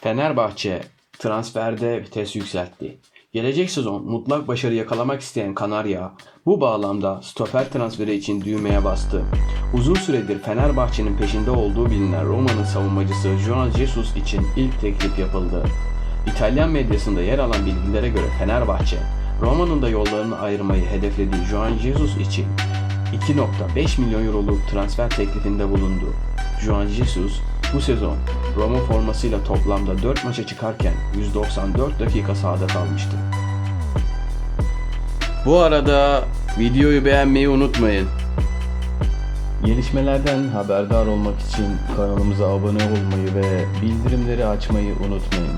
Fenerbahçe transferde vites yükseltti. Gelecek sezon mutlak başarı yakalamak isteyen Kanarya bu bağlamda stoper transferi için düğmeye bastı. Uzun süredir Fenerbahçe'nin peşinde olduğu bilinen Roma'nın savunmacısı Joao Jesus için ilk teklif yapıldı. İtalyan medyasında yer alan bilgilere göre Fenerbahçe, Roma'nın da yollarını ayırmayı hedeflediği Joao Jesus için 2.5 milyon euroluk transfer teklifinde bulundu. Joao Jesus bu sezon Roma formasıyla toplamda 4 maça çıkarken 194 dakika sahada kalmıştı. Bu arada videoyu beğenmeyi unutmayın. Gelişmelerden haberdar olmak için kanalımıza abone olmayı ve bildirimleri açmayı unutmayın.